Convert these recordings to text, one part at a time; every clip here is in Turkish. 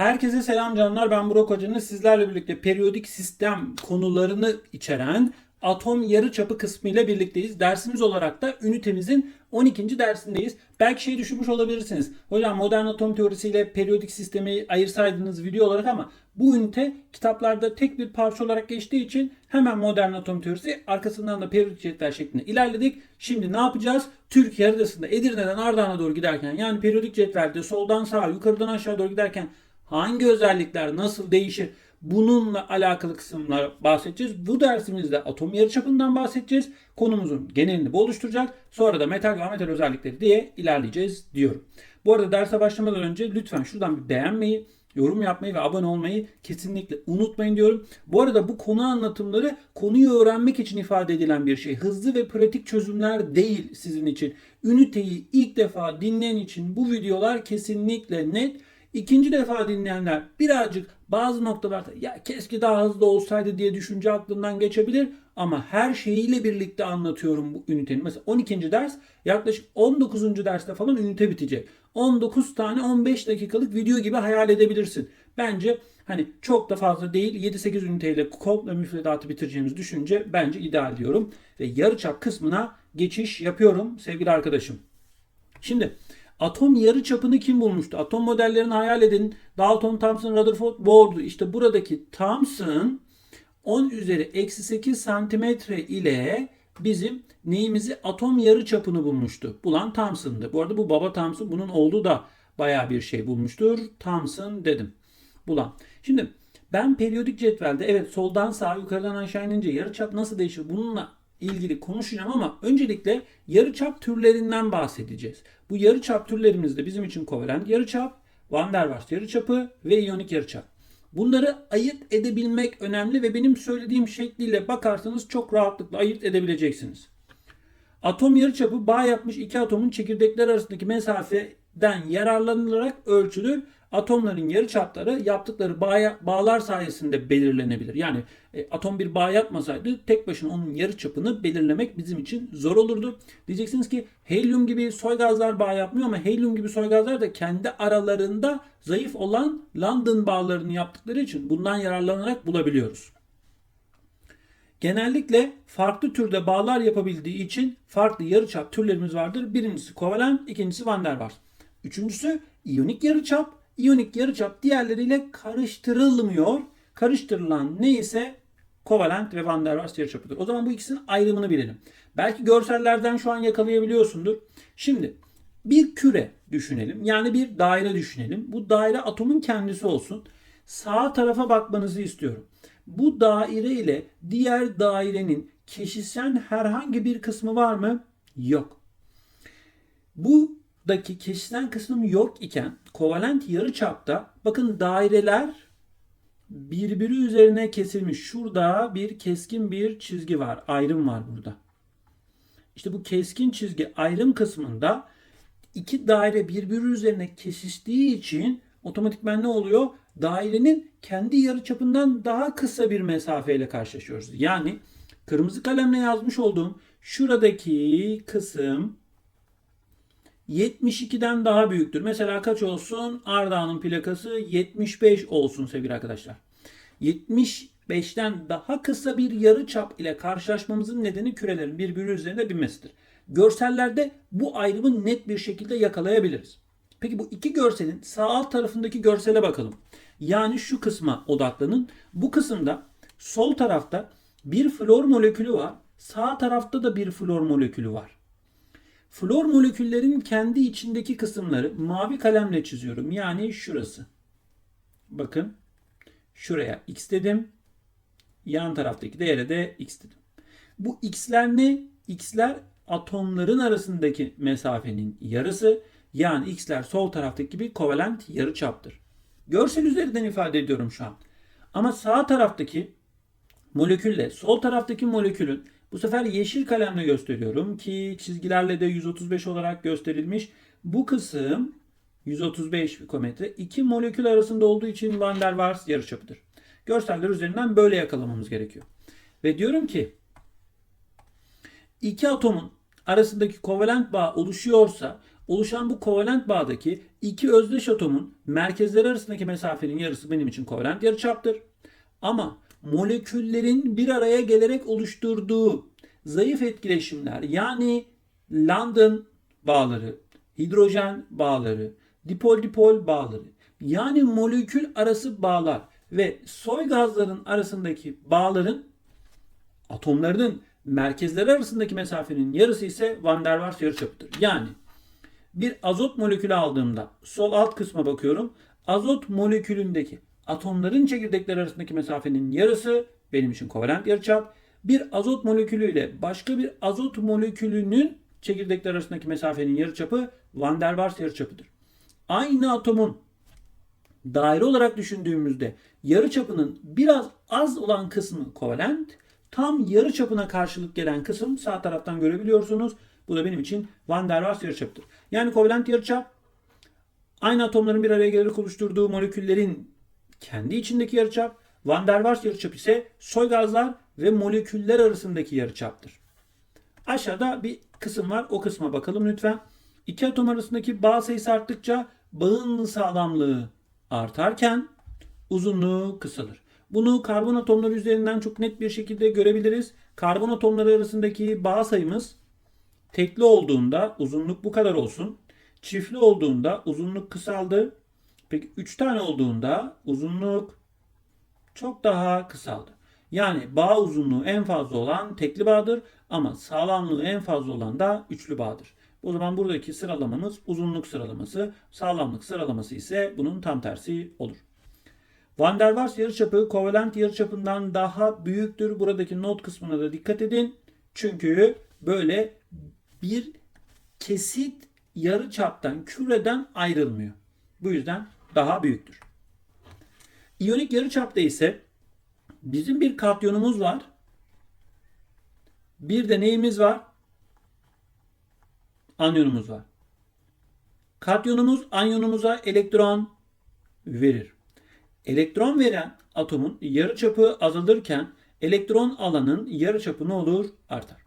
Herkese selam canlar. Ben Burak Hoca'nın sizlerle birlikte periyodik sistem konularını içeren atom yarıçapı kısmı ile birlikteyiz. Dersimiz olarak da ünitemizin 12. dersindeyiz. Belki şey düşünmüş olabilirsiniz. Hocam modern atom teorisiyle periyodik sistemi ayırsaydınız video olarak ama bu ünite kitaplarda tek bir parça olarak geçtiği için hemen modern atom teorisi arkasından da periyodik cetvel şeklinde ilerledik. Şimdi ne yapacağız? Türkiye haritasında Edirne'den Ardahan'a doğru giderken yani periyodik cetvelde soldan sağa yukarıdan aşağı doğru giderken hangi özellikler nasıl değişir? Bununla alakalı kısımlar bahsedeceğiz. Bu dersimizde atom yarıçapından bahsedeceğiz. Konumuzun genelini bu oluşturacak. Sonra da metal ve ametal özellikleri diye ilerleyeceğiz diyorum. Bu arada derse başlamadan önce lütfen şuradan bir beğenmeyi, yorum yapmayı ve abone olmayı kesinlikle unutmayın diyorum. Bu arada bu konu anlatımları konuyu öğrenmek için ifade edilen bir şey. Hızlı ve pratik çözümler değil sizin için. Üniteyi ilk defa dinleyen için bu videolar kesinlikle net. İkinci defa dinleyenler birazcık bazı noktalarda ya keşke daha hızlı olsaydı diye düşünce aklından geçebilir. Ama her şeyiyle birlikte anlatıyorum bu ünitenin. Mesela 12. ders yaklaşık 19. derste falan ünite bitecek. 19 tane 15 dakikalık video gibi hayal edebilirsin. Bence hani çok da fazla değil 7-8 üniteyle komple müfredatı bitireceğimiz düşünce bence ideal diyorum. Ve yarıçap kısmına geçiş yapıyorum sevgili arkadaşım. Şimdi atom yarı çapını kim bulmuştu? Atom modellerini hayal edin. Dalton, Thomson, Rutherford, Bohr'du. İşte buradaki Thomson 10 üzeri eksi 8 santimetre ile bizim neyimizi atom yarı çapını bulmuştu. Bulan Thomson'dı. Bu arada bu baba Thomson bunun oğlu da baya bir şey bulmuştur. Thomson dedim. Bulan. Şimdi ben periyodik cetvelde evet soldan sağa yukarıdan aşağı inince yarıçap nasıl değişir bununla ilgili konuşacağım ama öncelikle yarıçap türlerinden bahsedeceğiz. Bu yarıçap türlerimizde bizim için kovalent yarıçap, Van der Waals yarıçapı ve iyonik yarıçap. Bunları ayırt edebilmek önemli ve benim söylediğim şekliyle bakarsanız çok rahatlıkla ayırt edebileceksiniz. Atom yarıçapı bağ yapmış iki atomun çekirdekler arasındaki mesafeden yararlanılarak ölçülür. Atomların yarıçapları yaptıkları bağ, bağlar sayesinde belirlenebilir. Yani e, atom bir bağ yapmasaydı tek başına onun yarıçapını belirlemek bizim için zor olurdu. Diyeceksiniz ki helyum gibi soy gazlar bağ yapmıyor ama helyum gibi soy gazlar da kendi aralarında zayıf olan London bağlarını yaptıkları için bundan yararlanarak bulabiliyoruz. Genellikle farklı türde bağlar yapabildiği için farklı yarıçap türlerimiz vardır. Birincisi kovalent, ikincisi Van der Waals. Üçüncüsü iyonik yarıçap. İyonik yarıçap diğerleriyle karıştırılmıyor. Karıştırılan ne ise kovalent ve Van der Waals yarıçapıdır. O zaman bu ikisinin ayrımını bilelim. Belki görsellerden şu an yakalayabiliyorsundur. Şimdi bir küre düşünelim. Yani bir daire düşünelim. Bu daire atomun kendisi olsun. Sağ tarafa bakmanızı istiyorum. Bu daire ile diğer dairenin kesişen herhangi bir kısmı var mı? Yok. Buradaki kesişen kısmım yok iken kovalent yarıçapta bakın daireler birbiri üzerine kesilmiş. Şurada bir keskin bir çizgi var. Ayrım var burada. İşte bu keskin çizgi ayrım kısmında iki daire birbiri üzerine kesiştiği için otomatikman ne oluyor? Dairenin kendi yarıçapından daha kısa bir mesafeyle karşılaşıyoruz. Yani kırmızı kalemle yazmış olduğum şuradaki kısım 72'den daha büyüktür. Mesela kaç olsun? Ardahan'ın plakası 75 olsun sevgili arkadaşlar. 75'ten daha kısa bir yarı çap ile karşılaşmamızın nedeni kürelerin birbiri üzerinde binmesidir. Görsellerde bu ayrımı net bir şekilde yakalayabiliriz. Peki bu iki görselin sağ alt tarafındaki görsele bakalım. Yani şu kısma odaklanın. Bu kısımda sol tarafta bir flor molekülü var. Sağ tarafta da bir flor molekülü var. Flor moleküllerin kendi içindeki kısımları mavi kalemle çiziyorum. Yani şurası. Bakın şuraya x dedim. Yan taraftaki değere de x dedim. Bu x'ler ne? X'ler atomların arasındaki mesafenin yarısı. Yani x'ler sol taraftaki gibi kovalent yarıçaptır. Görsel üzerinden ifade ediyorum şu an. Ama sağ taraftaki molekülle sol taraftaki molekülün bu sefer yeşil kalemle gösteriyorum ki çizgilerle de 135 olarak gösterilmiş. Bu kısım 135 pikometre. iki molekül arasında olduğu için Van der Waals yarıçapıdır. Görseller üzerinden böyle yakalamamız gerekiyor. Ve diyorum ki iki atomun arasındaki kovalent bağ oluşuyorsa oluşan bu kovalent bağdaki iki özdeş atomun merkezleri arasındaki mesafenin yarısı benim için kovalent yarıçaptır. Ama moleküllerin bir araya gelerek oluşturduğu zayıf etkileşimler yani London bağları, hidrojen bağları, dipol dipol bağları yani molekül arası bağlar ve soy gazların arasındaki bağların atomlarının merkezleri arasındaki mesafenin yarısı ise Van der Waals yarıçapıdır. Yani bir azot molekülü aldığımda sol alt kısma bakıyorum. Azot molekülündeki atomların çekirdekleri arasındaki mesafenin yarısı benim için kovalent yarıçap. Bir azot molekülüyle başka bir azot molekülünün çekirdekler arasındaki mesafenin yarıçapı Van der Waals yarıçapıdır. Aynı atomun daire olarak düşündüğümüzde yarıçapının biraz az olan kısmı kovalent, tam yarıçapına karşılık gelen kısım sağ taraftan görebiliyorsunuz. Bu da benim için Van der Waals yarıçapıdır. Yani kovalent yarıçap aynı atomların bir araya gelerek oluşturduğu moleküllerin kendi içindeki yarıçap, Van der Waals yarıçap ise soy gazlar ve moleküller arasındaki yarıçaptır. Aşağıda bir kısım var. O kısma bakalım lütfen. İki atom arasındaki bağ sayısı arttıkça bağın sağlamlığı artarken uzunluğu kısalır. Bunu karbon atomları üzerinden çok net bir şekilde görebiliriz. Karbon atomları arasındaki bağ sayımız tekli olduğunda uzunluk bu kadar olsun. Çiftli olduğunda uzunluk kısaldı. Peki 3 tane olduğunda uzunluk çok daha kısaldı. Yani bağ uzunluğu en fazla olan tekli bağdır ama sağlamlığı en fazla olan da üçlü bağdır. O zaman buradaki sıralamamız uzunluk sıralaması, sağlamlık sıralaması ise bunun tam tersi olur. Van der Waals yarıçapı kovalent yarıçapından daha büyüktür. Buradaki not kısmına da dikkat edin. Çünkü böyle bir kesit yarıçaptan, küreden ayrılmıyor. Bu yüzden daha büyüktür. İyonik yarıçapta ise bizim bir katyonumuz var. Bir de neyimiz var? Anyonumuz var. Katyonumuz anyonumuza elektron verir. Elektron veren atomun yarıçapı azalırken elektron alanın yarıçapı ne olur? Artar.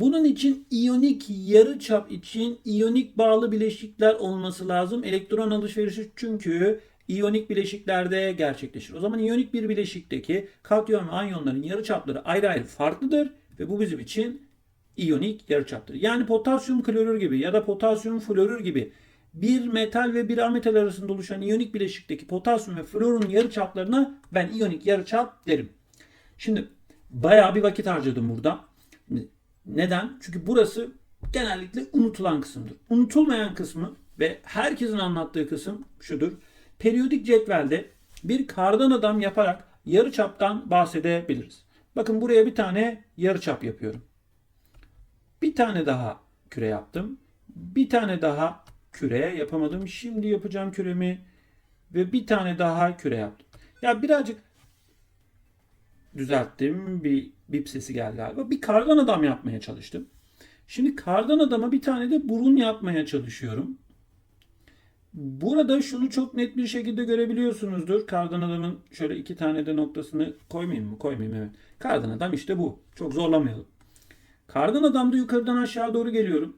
Bunun için iyonik yarıçap için iyonik bağlı bileşikler olması lazım. Elektron alışverişi çünkü iyonik bileşiklerde gerçekleşir. O zaman iyonik bir bileşikteki katyon ve anyonların yarıçapları ayrı ayrı farklıdır ve bu bizim için iyonik yarıçaptır. Yani potasyum klorür gibi ya da potasyum florür gibi bir metal ve bir ametal arasında oluşan iyonik bileşikteki potasyum ve florun yarıçaplarına ben iyonik yarıçap derim. Şimdi bayağı bir vakit harcadım burada. Neden? Çünkü burası genellikle unutulan kısımdır. Unutulmayan kısmı ve herkesin anlattığı kısım şudur. Periyodik cetvelde bir kardan adam yaparak yarıçaptan bahsedebiliriz. Bakın buraya bir tane yarıçap yapıyorum. Bir tane daha küre yaptım. Bir tane daha küre yapamadım. Şimdi yapacağım küremi ve bir tane daha küre yaptım. Ya birazcık düzelttim. Bir bip sesi geldi galiba. Bir kardan adam yapmaya çalıştım. Şimdi kardan adama bir tane de burun yapmaya çalışıyorum. Burada şunu çok net bir şekilde görebiliyorsunuzdur. Kardan adamın şöyle iki tane de noktasını koymayayım mı? Koymayayım evet. Kardan adam işte bu. Çok zorlamayalım. Kardan adamda yukarıdan aşağı doğru geliyorum.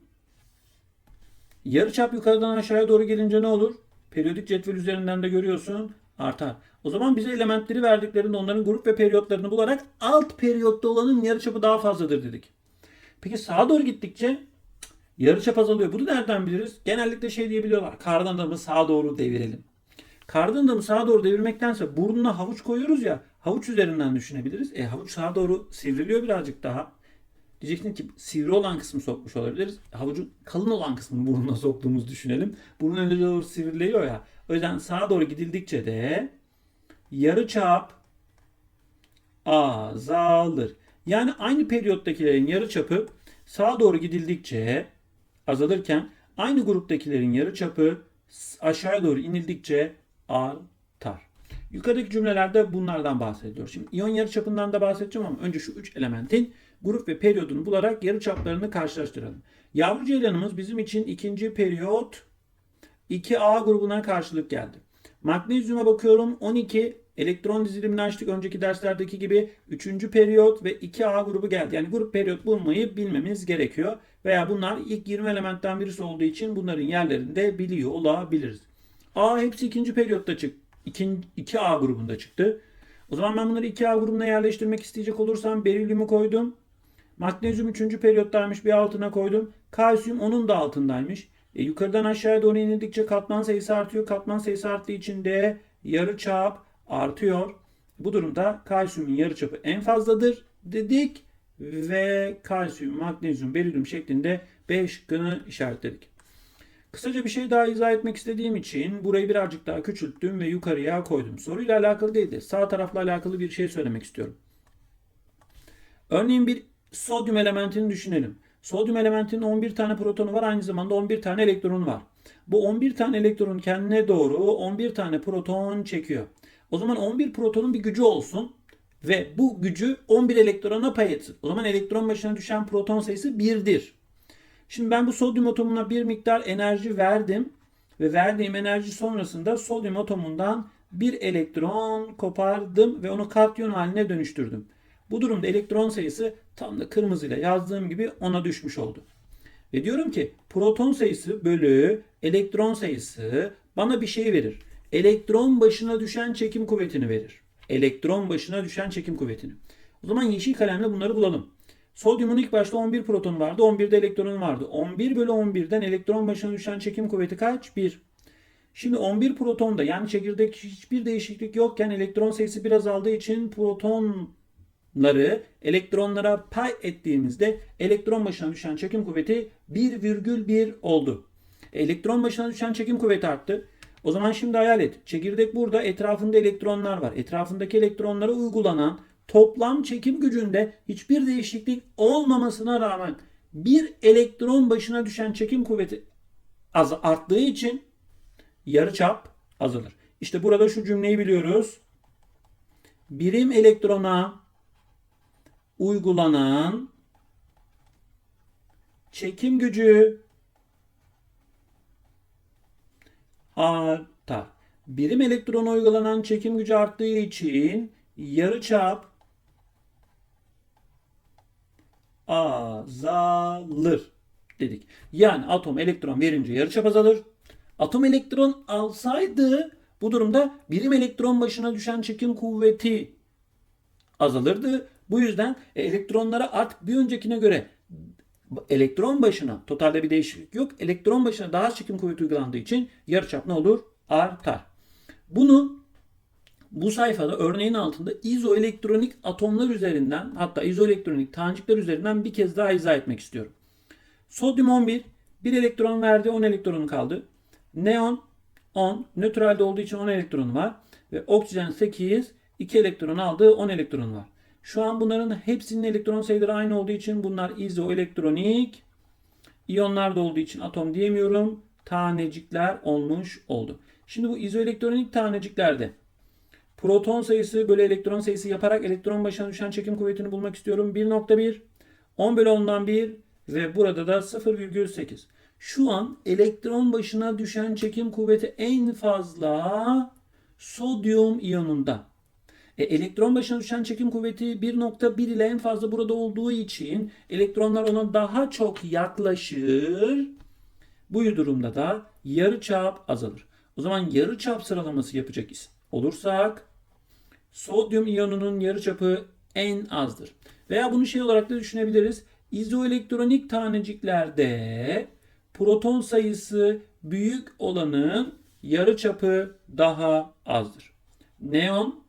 Yarıçap yukarıdan aşağıya doğru gelince ne olur? Periyodik cetvel üzerinden de görüyorsun. Artar. O zaman bize elementleri verdiklerinde onların grup ve periyotlarını bularak alt periyotta olanın yarıçapı daha fazladır dedik. Peki sağa doğru gittikçe yarıçap azalıyor. Bunu nereden biliriz? Genellikle şey diyebiliyorlar. Kardan adamı sağa doğru devirelim. Kardan adamı sağa doğru devirmektense burnuna havuç koyuyoruz ya havuç üzerinden düşünebiliriz. E havuç sağa doğru sivriliyor birazcık daha. Diyeceksin ki sivri olan kısmı sokmuş olabiliriz. Havucun kalın olan kısmını burnuna soktuğumuzu düşünelim. Burun önce doğru sivriliyor ya. O yüzden sağa doğru gidildikçe de yarı çap azalır. Yani aynı periyottakilerin yarı çapı sağa doğru gidildikçe azalırken aynı gruptakilerin yarı çapı aşağıya doğru inildikçe artar. Yukarıdaki cümlelerde bunlardan bahsediyor. Şimdi iyon yarıçapından da bahsedeceğim ama önce şu üç elementin grup ve periyodunu bularak yarıçaplarını karşılaştıralım. Yavru ceylanımız bizim için ikinci periyot 2A grubuna karşılık geldi. Magnezyuma bakıyorum 12 Elektron dizilimini açtık önceki derslerdeki gibi 3. periyot ve 2A grubu geldi. Yani grup periyot bulmayı bilmemiz gerekiyor. Veya bunlar ilk 20 elementten birisi olduğu için bunların yerlerini de biliyor olabiliriz. A hepsi ikinci periyotta çıktı. 2A grubunda çıktı. O zaman ben bunları 2A grubuna yerleştirmek isteyecek olursam berilyumu koydum. Magnezyum 3. periyottaymış bir altına koydum. Kalsiyum onun da altındaymış. E, yukarıdan aşağıya doğru inildikçe katman sayısı artıyor. Katman sayısı arttığı için de yarı çap artıyor. Bu durumda kalsiyumun yarıçapı en fazladır dedik ve kalsiyum, magnezyum, berilyum şeklinde 5 şıkkını işaretledik. Kısaca bir şey daha izah etmek istediğim için burayı birazcık daha küçülttüm ve yukarıya koydum. Soruyla alakalı değil de sağ tarafla alakalı bir şey söylemek istiyorum. Örneğin bir sodyum elementini düşünelim. Sodyum elementinin 11 tane protonu var aynı zamanda 11 tane elektronu var. Bu 11 tane elektron kendine doğru 11 tane proton çekiyor. O zaman 11 protonun bir gücü olsun ve bu gücü 11 elektrona pay etsin. O zaman elektron başına düşen proton sayısı 1'dir. Şimdi ben bu sodyum atomuna bir miktar enerji verdim ve verdiğim enerji sonrasında sodyum atomundan bir elektron kopardım ve onu katyon haline dönüştürdüm. Bu durumda elektron sayısı tam da kırmızıyla yazdığım gibi ona düşmüş oldu. Ve diyorum ki proton sayısı bölü elektron sayısı bana bir şey verir. Elektron başına düşen çekim kuvvetini verir. Elektron başına düşen çekim kuvvetini. O zaman yeşil kalemle bunları bulalım. Sodyumun ilk başta 11 protonu vardı. 11'de elektron vardı. 11 bölü 11'den elektron başına düşen çekim kuvveti kaç? 1. Şimdi 11 protonda yani çekirdek hiçbir değişiklik yokken elektron sayısı biraz azaldığı için protonları elektronlara pay ettiğimizde elektron başına düşen çekim kuvveti 1,1 oldu. Elektron başına düşen çekim kuvveti arttı. O zaman şimdi hayal et. Çekirdek burada etrafında elektronlar var. Etrafındaki elektronlara uygulanan toplam çekim gücünde hiçbir değişiklik olmamasına rağmen bir elektron başına düşen çekim kuvveti az arttığı için yarıçap azalır. İşte burada şu cümleyi biliyoruz. Birim elektrona uygulanan çekim gücü artar. Birim elektrona uygulanan çekim gücü arttığı için yarıçap azalır dedik. Yani atom elektron verince yarıçap azalır. Atom elektron alsaydı bu durumda birim elektron başına düşen çekim kuvveti azalırdı. Bu yüzden elektronlara artık bir öncekine göre elektron başına totalde bir değişiklik yok. Elektron başına daha çekim kuvveti uygulandığı için yarıçap ne olur? Artar. Bunu bu sayfada örneğin altında izoelektronik atomlar üzerinden hatta izoelektronik tanecikler üzerinden bir kez daha izah etmek istiyorum. Sodyum 11 bir elektron verdi 10 elektronu kaldı. Neon 10 nötralde olduğu için 10 elektronu var. Ve oksijen 8 2 elektron aldı 10 elektron var. Şu an bunların hepsinin elektron sayıları aynı olduğu için bunlar izoelektronik iyonlar da olduğu için atom diyemiyorum. Tanecikler olmuş oldu. Şimdi bu izoelektronik taneciklerde proton sayısı bölü elektron sayısı yaparak elektron başına düşen çekim kuvvetini bulmak istiyorum. 1.1 10 bölü 10'dan 1 ve burada da 0,8. Şu an elektron başına düşen çekim kuvveti en fazla sodyum iyonunda. E, elektron başına düşen çekim kuvveti 1.1 ile en fazla burada olduğu için elektronlar ona daha çok yaklaşır. Bu durumda da yarı çap azalır. O zaman yarı çap sıralaması yapacak olursak sodyum iyonunun yarı çapı en azdır. Veya bunu şey olarak da düşünebiliriz. İzoelektronik taneciklerde proton sayısı büyük olanın yarı çapı daha azdır. Neon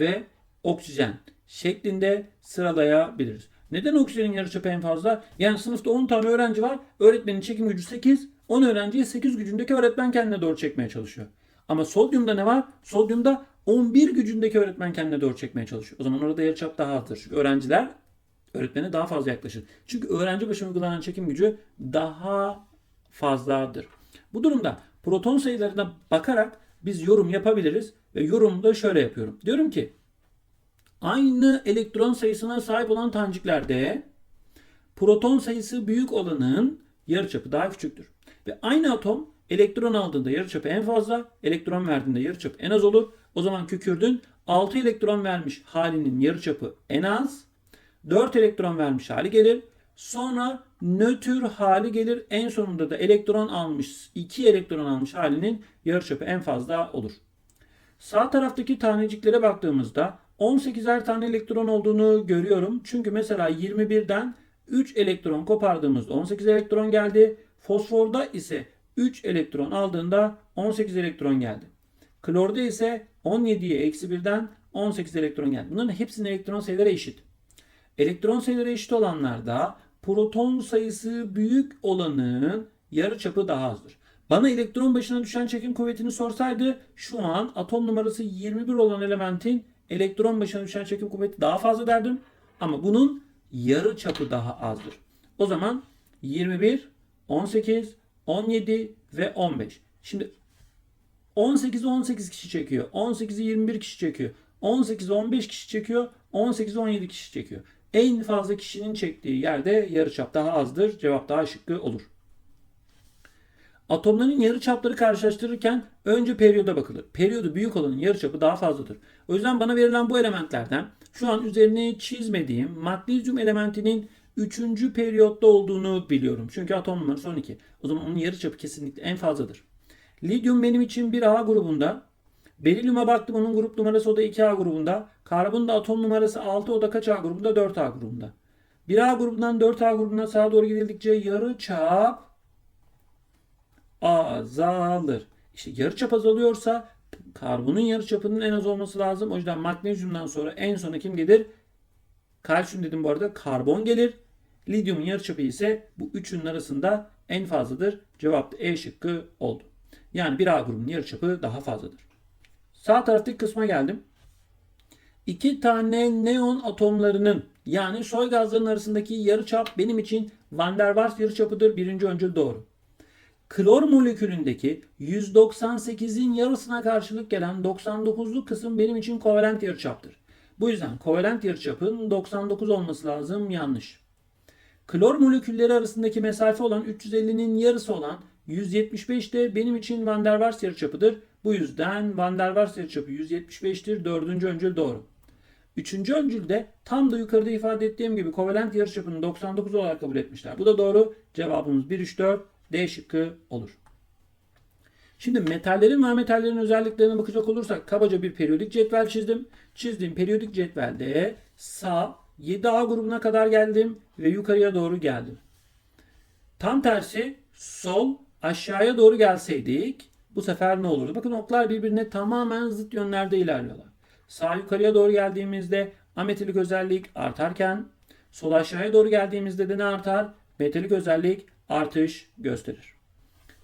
ve oksijen şeklinde sıralayabiliriz. Neden oksijenin yarıçapı en fazla? Yani sınıfta 10 tane öğrenci var. Öğretmenin çekim gücü 8. 10 öğrenciyi 8 gücündeki öğretmen kendine doğru çekmeye çalışıyor. Ama sodyumda ne var? Sodyumda 11 gücündeki öğretmen kendine doğru çekmeye çalışıyor. O zaman orada yarıçap daha azdır. Çünkü öğrenciler öğretmene daha fazla yaklaşır. Çünkü öğrenci başına uygulanan çekim gücü daha fazladır. Bu durumda proton sayılarına bakarak biz yorum yapabiliriz yorumda şöyle yapıyorum. Diyorum ki aynı elektron sayısına sahip olan taneciklerde proton sayısı büyük olanın yarıçapı daha küçüktür. Ve aynı atom elektron aldığında yarıçapı en fazla, elektron verdiğinde yarıçapı en az olur. O zaman kükürdün 6 elektron vermiş halinin yarıçapı en az, 4 elektron vermiş hali gelir. Sonra nötr hali gelir. En sonunda da elektron almış, 2 elektron almış halinin yarıçapı en fazla olur. Sağ taraftaki taneciklere baktığımızda 18'er tane elektron olduğunu görüyorum. Çünkü mesela 21'den 3 elektron kopardığımızda 18 elektron geldi. Fosforda ise 3 elektron aldığında 18 elektron geldi. Klorda ise 17'ye eksi 1'den 18 elektron geldi. Bunların hepsinin elektron sayıları eşit. Elektron sayıları eşit olanlarda proton sayısı büyük olanın yarıçapı daha azdır. Bana elektron başına düşen çekim kuvvetini sorsaydı şu an atom numarası 21 olan elementin elektron başına düşen çekim kuvveti daha fazla derdim. Ama bunun yarı çapı daha azdır. O zaman 21, 18, 17 ve 15. Şimdi 18'i 18 kişi çekiyor. 18'i 21 kişi çekiyor. 18'i 15 kişi çekiyor. 18'i 17 kişi çekiyor. En fazla kişinin çektiği yerde yarıçap daha azdır. Cevap daha şıkkı olur. Atomların yarıçapları karşılaştırırken önce periyoda bakılır. Periyodu büyük olanın yarıçapı daha fazladır. O yüzden bana verilen bu elementlerden şu an üzerine çizmediğim magnezyum elementinin 3. periyotta olduğunu biliyorum. Çünkü atom numarası 12. O zaman onun yarıçapı kesinlikle en fazladır. Lityum benim için bir A grubunda. Berilyuma baktım onun grup numarası o da 2A grubunda. Karbon da atom numarası 6 o da kaç A grubunda? 4A grubunda. 1A grubundan 4A grubuna sağa doğru gidildikçe yarı çap azalır. İşte yarı çap azalıyorsa karbonun yarı çapının en az olması lazım. O yüzden magnezyumdan sonra en sona kim gelir? Kalsiyum dedim bu arada. Karbon gelir. Lityumun yarı çapı ise bu üçünün arasında en fazladır. Cevap da E şıkkı oldu. Yani 1A grubunun yarı çapı daha fazladır. Sağ taraftaki kısma geldim. İki tane neon atomlarının yani soy gazların arasındaki yarıçap benim için Van der Waals yarıçapıdır. Birinci öncül doğru. Klor molekülündeki 198'in yarısına karşılık gelen 99'luk kısım benim için kovalent yarıçaptır. Bu yüzden kovalent yarıçapın 99 olması lazım yanlış. Klor molekülleri arasındaki mesafe olan 350'nin yarısı olan 175 de benim için Van der Waals yarıçapıdır. Bu yüzden Van der Waals yarıçapı 175'tir. Dördüncü öncül doğru. Üçüncü öncülde tam da yukarıda ifade ettiğim gibi kovalent yarıçapını 99 olarak kabul etmişler. Bu da doğru. Cevabımız 1, 3, 4 D şıkkı olur. Şimdi metallerin ve metallerin özelliklerine bakacak olursak kabaca bir periyodik cetvel çizdim. Çizdiğim periyodik cetvelde sağ 7A grubuna kadar geldim ve yukarıya doğru geldim. Tam tersi sol aşağıya doğru gelseydik bu sefer ne olurdu? Bakın oklar birbirine tamamen zıt yönlerde ilerliyorlar. Sağ yukarıya doğru geldiğimizde ametilik özellik artarken sol aşağıya doğru geldiğimizde de ne artar? Metalik özellik artış gösterir.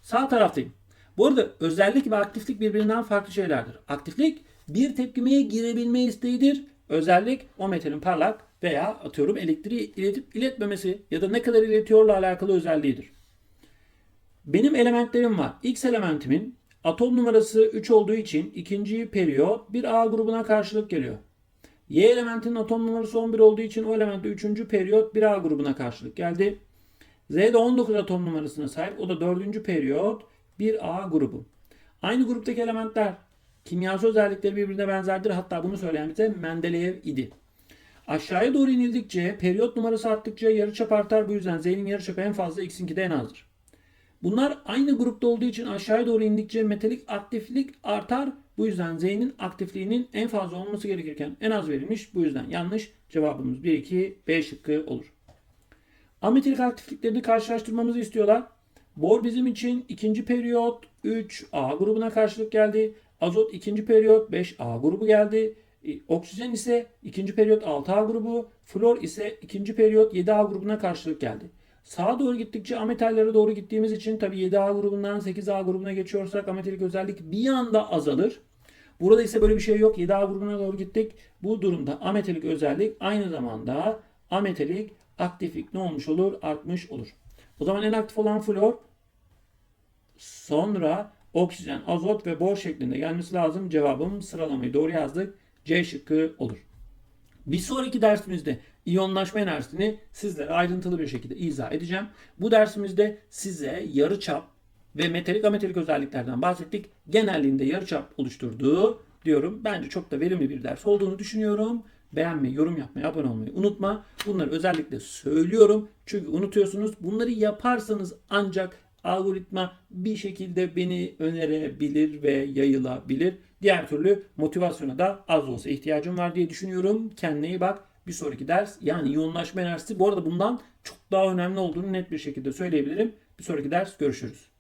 Sağ taraftayım. Bu arada özellik ve aktiflik birbirinden farklı şeylerdir. Aktiflik bir tepkimeye girebilme isteğidir. Özellik o metalin parlak veya atıyorum elektriği iletip iletmemesi ya da ne kadar iletiyorla alakalı özelliğidir. Benim elementlerim var. X elementimin atom numarası 3 olduğu için ikinci periyot bir A grubuna karşılık geliyor. Y elementinin atom numarası 11 olduğu için o elementte 3. periyot bir A grubuna karşılık geldi. Z de 19 atom numarasına sahip. O da 4. periyot bir A grubu. Aynı gruptaki elementler kimyasal özellikleri birbirine benzerdir. Hatta bunu söyleyen bize Mendeleev idi. Aşağıya doğru inildikçe periyot numarası arttıkça yarıçap artar. Bu yüzden Z'nin yarıçapı en fazla X'inki de en azdır. Bunlar aynı grupta olduğu için aşağıya doğru indikçe metalik aktiflik artar. Bu yüzden Z'nin aktifliğinin en fazla olması gerekirken en az verilmiş. Bu yüzden yanlış. Cevabımız 1, 2, B şıkkı olur. Ametilik aktifliklerini karşılaştırmamızı istiyorlar. Bor bizim için ikinci periyot 3A grubuna karşılık geldi. Azot ikinci periyot 5A grubu geldi. E, Oksijen ise ikinci periyot 6A grubu. Flor ise ikinci periyot 7A grubuna karşılık geldi. Sağa doğru gittikçe ametallere doğru gittiğimiz için tabi 7A grubundan 8A grubuna geçiyorsak ametalik özellik bir anda azalır. Burada ise böyle bir şey yok. 7A grubuna doğru gittik. Bu durumda ametalik özellik aynı zamanda ametalik aktiflik ne olmuş olur? Artmış olur. O zaman en aktif olan flor sonra oksijen, azot ve bor şeklinde gelmesi lazım. Cevabım sıralamayı doğru yazdık. C şıkkı olur. Bir sonraki dersimizde iyonlaşma enerjisini sizlere ayrıntılı bir şekilde izah edeceğim. Bu dersimizde size yarıçap, ve metalik ametalik özelliklerden bahsettik. Genelliğinde yarıçap oluşturduğu diyorum. Bence çok da verimli bir ders olduğunu düşünüyorum. Beğenmeyi, yorum yapmayı, abone olmayı unutma. Bunları özellikle söylüyorum. Çünkü unutuyorsunuz. Bunları yaparsanız ancak algoritma bir şekilde beni önerebilir ve yayılabilir. Diğer türlü motivasyona da az olsa ihtiyacım var diye düşünüyorum. Kendine iyi bak. Bir sonraki ders yani yoğunlaşma enerjisi. Bu arada bundan çok daha önemli olduğunu net bir şekilde söyleyebilirim. Bir sonraki ders görüşürüz.